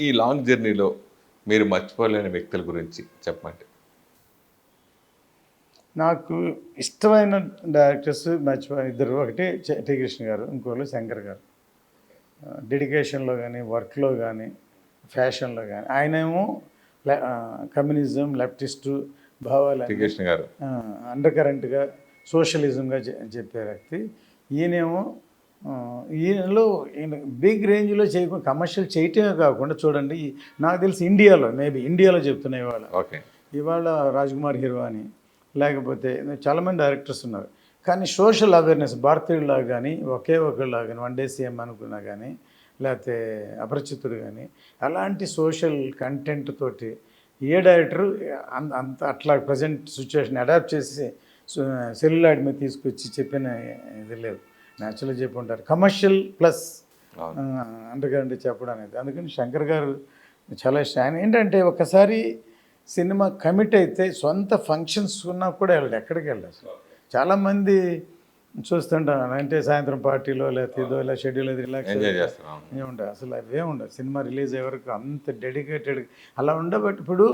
ఈ లాంగ్ జర్నీలో మీరు మర్చిపోలేని వ్యక్తుల గురించి చెప్పండి. నాకు ఇష్టమైన డైరెక్టర్స్ మర్చిపోయిన ఇద్దరు ఒకటి చ- టి కృష్ణ గారు ఇంకోళ్ళు శంకర్ గారు. డెడికేషన్లో కానీ వర్క్లో కానీ ఫ్యాషన్లో కానీ ఆయనేమో కమ్యూనిజం లెఫ్టిస్టు భావాలు శ్రీకృష్ణ గారు. అండర్ కరెంట్గా సోషలిజంగా చెప్పే వ్యక్తి. ఈయనేమో ఈయనలో ఈయన బిగ్ రేంజ్లో చేయకుండా కమర్షియల్ చేయటమే కాకుండా చూడండి నాకు తెలిసి ఇండియాలో మేబీ ఇండియాలో చెప్తున్నాయి ఇవాళ. ఓకే. ఇవాళ రాజ్కుమార్ హీరో అని లేకపోతే చాలామంది డైరెక్టర్స్ ఉన్నారు. కానీ సోషల్ అవేర్నెస్ భారతీయుడిలాగా కానీ ఒకే ఒకళ్ళలాగా కానీ వన్ డే సీఎం అనుకున్నా కానీ లేకపోతే అపరిచితుడు కానీ అలాంటి సోషల్ కంటెంట్ తోటి ఏ డైరెక్టరు అంత అంత అట్లా ప్రజెంట్ సిచ్యువేషన్ అడాప్ట్ చేసి సెల్యులాయిడ్ మీద తీసుకొచ్చి చెప్పిన ఇది లేదు. న్యాచురల్గా చెప్పి ఉంటారు కమర్షియల్ ప్లస్. అండర్గ్రౌండ్ చెప్పడం అనేది. అందుకని శంకర్ గారు చాలా ఇష్టం ఏంటంటే ఒకసారి సినిమా కమిట్ అయితే సొంత ఫంక్షన్స్ ఉన్నా కూడా వెళ్ళడు ఎక్కడికి వెళ్ళడు అసలు. చాలామంది చూస్తుంటాం అంటే సాయంత్రం పార్టీలో లేకపోతే ఇదో ఇలా షెడ్యూల్ అది రిలాక్స్ ఏముండవు అసలు అవే ఉండవు. సినిమా రిలీజ్ అయ్యే వరకు అంత డెడికేటెడ్ అలా ఉండబట్టి ఇప్పుడు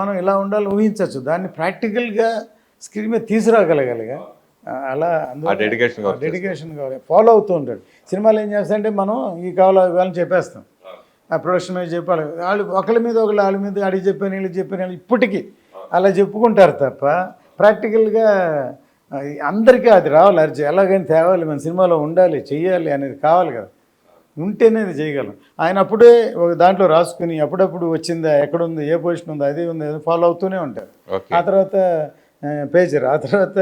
మనం ఇలా ఉండాలి ఊహించవచ్చు. దాన్ని ప్రాక్టికల్గా స్క్రీన్ మీద తీసుకురాగలగాలిగా. అలా డెడికేషన్ కావాలి. డెడికేషన్ కావాలి. ఫాలో అవుతూ ఉంటాడు. సినిమాలు ఏం చేస్తాయంటే మనం ఈ కావాలి అవి కావాలని చెప్పేస్తాం. ఆ ప్రొడక్షన్ మీద చెప్పాలి. వాళ్ళు ఒకళ్ళ మీద ఒకళ్ళు వాళ్ళ మీద అడిగి చెప్పాను వీళ్ళు చెప్పాను వీళ్ళు ఇప్పటికీ అలా చెప్పుకుంటారు తప్ప ప్రాక్టికల్గా అందరికీ అది రావాలి. అర్జీ ఎలాగైనా తేవాలి. మన సినిమాలో ఉండాలి చెయ్యాలి అనేది కావాలి కదా. ఉంటేనే ఇది చేయగలం. ఆయన అప్పుడే ఒక దాంట్లో రాసుకుని అప్పుడప్పుడు వచ్చిందా ఎక్కడుంది ఏ పొజిషన్ ఉందో అదే ఉంది అది ఫాలో అవుతూనే ఉంటారు. ఆ తర్వాత పేజర్ ఆ తర్వాత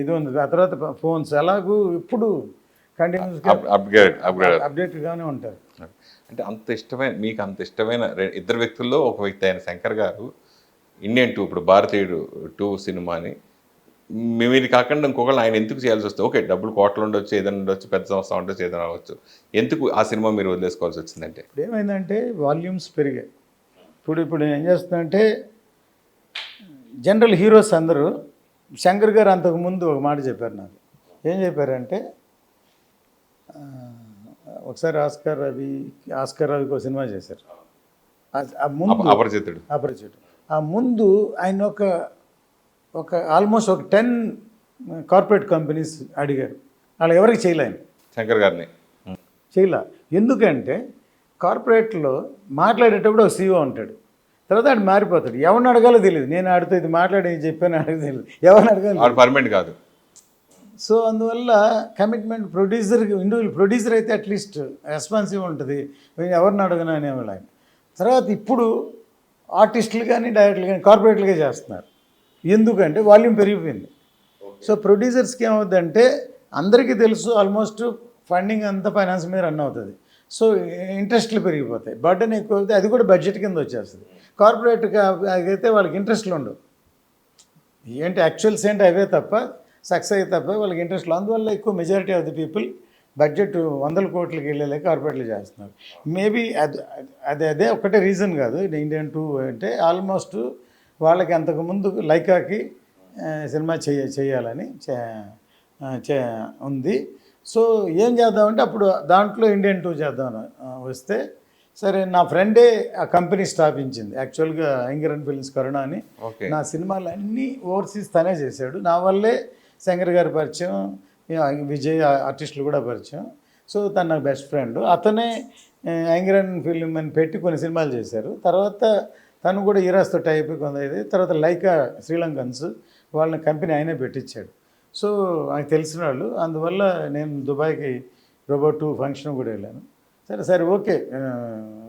ఇది ఉంది. ఆ తర్వాత ఫోన్స్ అలాగూ ఇప్పుడు కంటిన్యూస్గా అప్గ్రేడ్ అప్గ్రేడ్ అప్డేట్గానే ఉంటారు. అంటే అంత ఇష్టమైన మీకు అంత ఇష్టమైన ఇద్దరు వ్యక్తుల్లో ఒక వ్యక్తి అయిన శంకర్ గారు ఇండియన్ టూ ఇప్పుడు భారతీయుడు టూ సినిమాని మీరు కాకుండా ఇంకొకళ్ళు ఆయన ఎందుకు చేయాల్సి వస్తుంది ఓకే డబ్బులు కోట్లు ఉండొచ్చు ఏదైనా ఉండొచ్చు పెద్ద సంస్థ ఉండొచ్చు ఏదైనా అవ్వచ్చు ఎందుకు ఆ సినిమా మీరు వదిలేసుకోవాల్సి వచ్చిందంటే? ఇప్పుడు ఏమైందంటే వాల్యూమ్స్ పెరిగాయి. ఇప్పుడు ఇప్పుడు ఏం చేస్తుందంటే జనరల్ హీరోస్ అందరూ శంకర్ గారు అంతకు ముందు ఒక మాట చెప్పారు నాకు. ఏం చెప్పారంటే ఒకసారి ఆస్కార్ రవి ఆస్కార్ రవికి ఒక సినిమా చేశారు. ముందు అప- అపరిచితుడు. అపరిచితుడు. ఆ ముందు ఆయన ఒక ఒక ఆల్మోస్ట్ ఒక టెన్ కార్పొరేట్ కంపెనీస్ అడిగారు. వాళ్ళు ఎవరికి చేయలేను శంకర్ గారిని. చేయలే. ఎందుకంటే కార్పొరేట్లో మాట్లాడేటప్పుడు ఒక సీఓ ఉంటాడు. తర్వాత ఆడు మారిపోతాడు. ఎవరిని అడగాలో తెలియదు నేను ఆడితో ఇది మాట్లాడి చెప్పాను అడగ తెలియదు ఎవరిని అడగాలి పర్మనెంట్ కాదు. సో అందువల్ల కమిట్మెంట్ ప్రొడ్యూసర్ ఇండివిజువల్ ప్రొడ్యూసర్ అయితే అట్లీస్ట్ రెస్పాన్సివ్ ఉంటుంది. ఎవరిని అడగను అనేవాళ్ళు ఆయన. తర్వాత ఇప్పుడు ఆర్టిస్టులు కానీ డైరెక్టర్లు కానీ కార్పొరేట్లుగా చేస్తున్నారు. ఎందుకంటే వాల్యూమ్ పెరిగిపోయింది. సో ప్రొడ్యూసర్స్కి ఏమవుతుందంటే అందరికీ తెలుసు ఆల్మోస్ట్ ఫండింగ్ అంతా ఫైనాన్స్ మీద రన్ అవుతుంది. సో ఇంట్రెస్ట్లు పెరిగిపోతాయి. బర్డెన్ ఎక్కువ అవుతుంది అది కూడా బడ్జెట్ కింద వచ్చేస్తుంది. కార్పొరేట్గా అయితే వాళ్ళకి ఇంట్రెస్ట్లు ఉండవు. ఏంటి యాక్చువల్స్ ఏంటి అవే తప్ప సక్సెస్ అయ్యే తప్ప వాళ్ళకి ఇంట్రెస్ట్ అందువల్ల ఎక్కువ majority of the people budget వందల కోట్లకి వెళ్ళేలా కార్పొరేట్లు చేస్తున్నారు. మేబీ అది అది అదే ఒకటే రీజన్ కాదు. ఇండియన్ టూ అంటే ఆల్మోస్ట్ వాళ్ళకి అంతకుముందు లైకాకి సినిమా చేయ చేయాలని చే- చే ఉంది. సో ఏం చేద్దామంటే అప్పుడు దాంట్లో ఇండియన్ టూ చేద్దాం వస్తే సరే నా ఫ్రెండే ఆ కంపెనీ స్థాపించింది. యాక్చువల్గా యాంగరన్ ఫిల్మ్స్ కరుణ అని నా సినిమాలు అన్నీ ఓవర్సీస్ తనే చేశాడు. నా వల్లే శంకర్ గారి పరిచయం విజయ్ ఆర్టిస్టులు కూడా పరిచయం. సో తన నా బెస్ట్ ఫ్రెండ్. అతనే యాంగరన్ ఫిల్మ్ అని పెట్టి కొన్ని సినిమాలు చేశారు. తర్వాత తను కూడా ఈరాస్తో టైప్ కొంత తర్వాత లైకా శ్రీలంకన్స్ వాళ్ళని కంపెనీ ఆయనే పెట్టించాడు. సో నాకు తెలిసిన వాళ్ళు. అందువల్ల నేను దుబాయ్కి రోబోట్ టూ ఫంక్షన్ కూడా వెళ్ళాను. సరే సరే ఓకే. ఆ,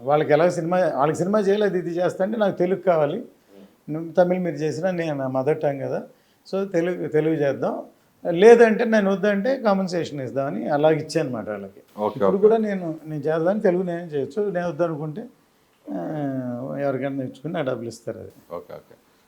వాళ్ళకి ఎలా సినిమా వాళ్ళకి సినిమా చేయలేదు ఇది చేస్తా అంటే నాకు తెలుగు కావాలి. తమిళ్ మీరు చేసినా నేను నా మదర్ టంగ్ కదా. సో తెలుగు తెలుగు చేద్దాం. లేదంటే నేను వద్దంటే కాంపన్సేషన్ ఇద్దామని అలాగ ఇచ్చాను అనమాట వాళ్ళకి. ఓకే ఇప్పుడు కూడా నేను నేను చేద్దామని తెలుగు నేను చేయొచ్చు. నేను వద్దనుకుంటే ఆ, ఎవరికైనా తెచ్చుకుని నా డబ్బులు ఇస్తారు అది. Okay okay.